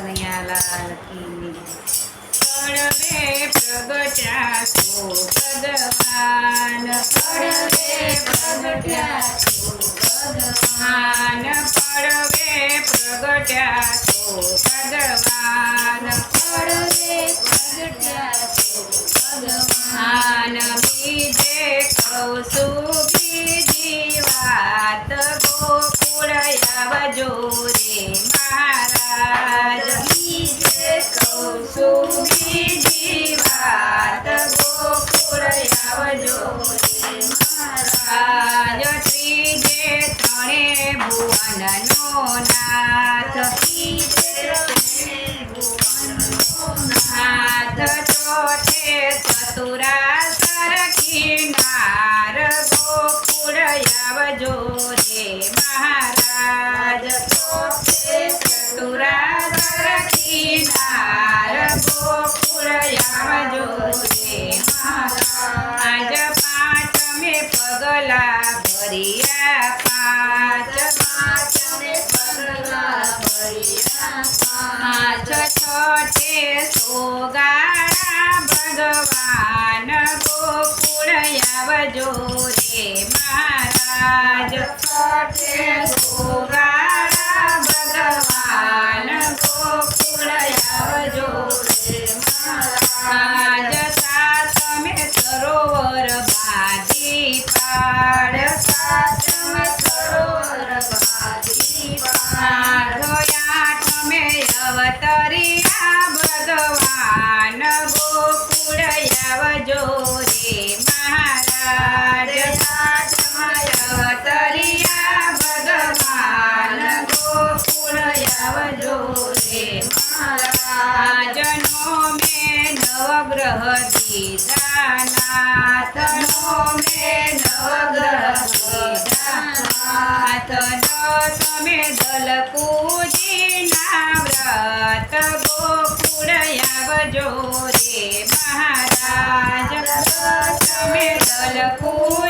કનૈયાલાલ કી પડવે પ્રગટ્યા છો ભગવાન પડવે પ્રગટ્યા બીજે કહું છું બીજી વાત ગોકુળ કહું સરખી નાર ગોકુળ આવજો રે પાંચ પાંચમે પગલા ભર્યા પાંચ પાંચમે પગલા ભર્યા પાંચ છઠે સોગાળા ભગવાન ગોકુળ આવજો રે મહારાજ. છઠે સોગાળા મેં નવગ્રહ તનો મેં નવગ્રહ તમે દલકુજીના વ્રત ગોકુળ આવજો રે મહારાજ. તમે દલકુજીના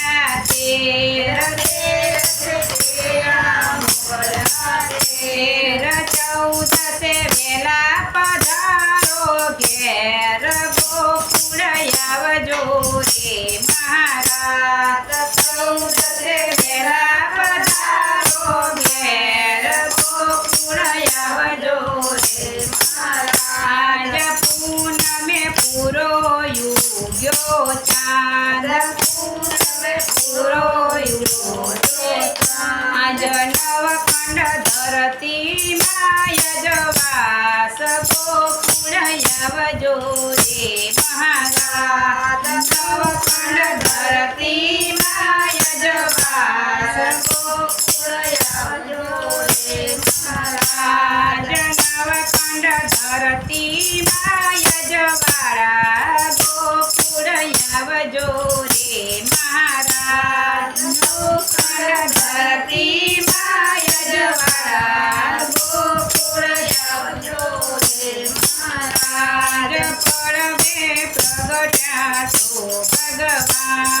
પૂરો યુગ્યો ચાંદ પૂનમે પૂરો યુગ્યો આજ નવખંડ ધરતી માય જવાસ ગોકુળ આવજો રે મહારાજ નવખંડ ધરતી માય જવાસ ગોકુળ આવજો રે મહારાજ નવખંડ ધરતી માય જવાળા પડવે પ્રગટ્યા છો ભગવાન પડવે